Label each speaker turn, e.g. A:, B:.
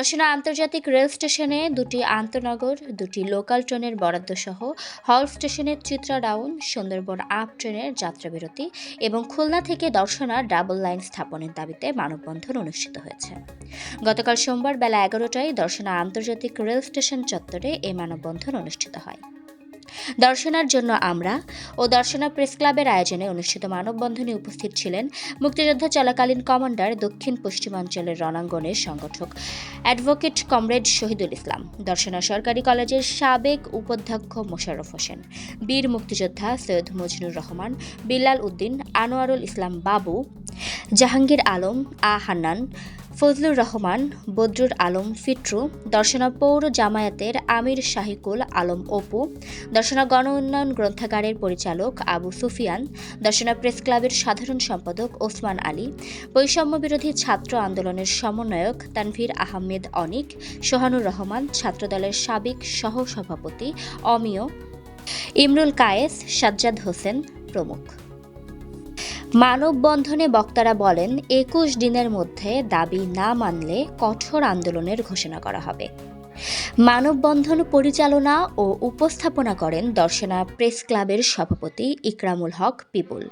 A: দর্শনা আন্তর্জাতিক রেল স্টেশনে দুটি আন্তনগর, দুটি লোকাল ট্রেনের বরাদ্দ সহ হল স্টেশনের চিত্রা ডাউন, সুন্দরবন আপ ট্রেনের যাত্রাবিরতি এবং খুলনা থেকে দর্শনা ডাবল লাইন স্থাপনের দাবিতে মানববন্ধন অনুষ্ঠিত হয়েছে। গতকাল সোমবার বেলা এগারোটায় দর্শনা আন্তর্জাতিক রেল স্টেশন চত্বরে এই মানববন্ধন অনুষ্ঠিত হয়। দর্শনার জন্য আমরা ও দর্শনা প্রেস ক্লাবের আয়োজনে অনুষ্ঠিত মানববন্ধনে উপস্থিত ছিলেন মুক্তিযুদ্ধ চলাকালীন কমান্ডার দক্ষিণ পশ্চিমাঞ্চলের রণাঙ্গনের সংগঠক অ্যাডভোকেট কমরেড শহীদুল ইসলাম, দর্শনা সরকারি কলেজের সাবেক উপাধ্যক্ষ মোশাররফ হোসেন, বীর মুক্তিযোদ্ধা সৈয়দ মজনুর রহমান, বিল্লাল উদ্দিন, আনোয়ারুল ইসলাম বাবু, জাহাঙ্গীর আলম, আ হান্নান ফজলুর রহমান বদরুর আলম ফিট্রু, দর্শনা পৌর জামায়াতের আমির শাহিকুল আলম অপু, দর্শনা গণ উন্নয়ন গ্রন্থাগারের পরিচালক আবু সুফিয়ান, দর্শনা প্রেস ক্লাবের সাধারণ সম্পাদক ওসমান আলী, বৈষম্য বিরোধী ছাত্র আন্দোলনের সমন্বয়ক তানভীর আহমেদ অনিক সোহানুর রহমান, ছাত্রদলের সাবেক সহ সভাপতি অমিয়, ইমরুল কায়েস, সাজ্জাদ হোসেন প্রমুখ। মানববন্ধনে বক্তারা বলেন, একুশ দিনের মধ্যে দাবি না মানলে কঠোর আন্দোলনের ঘোষণা করা হবে। মানববন্ধন পরিচালনা ও উপস্থাপনা করেন দর্শনা প্রেস ক্লাবের সভাপতি ইকরামুল হক পিপুল।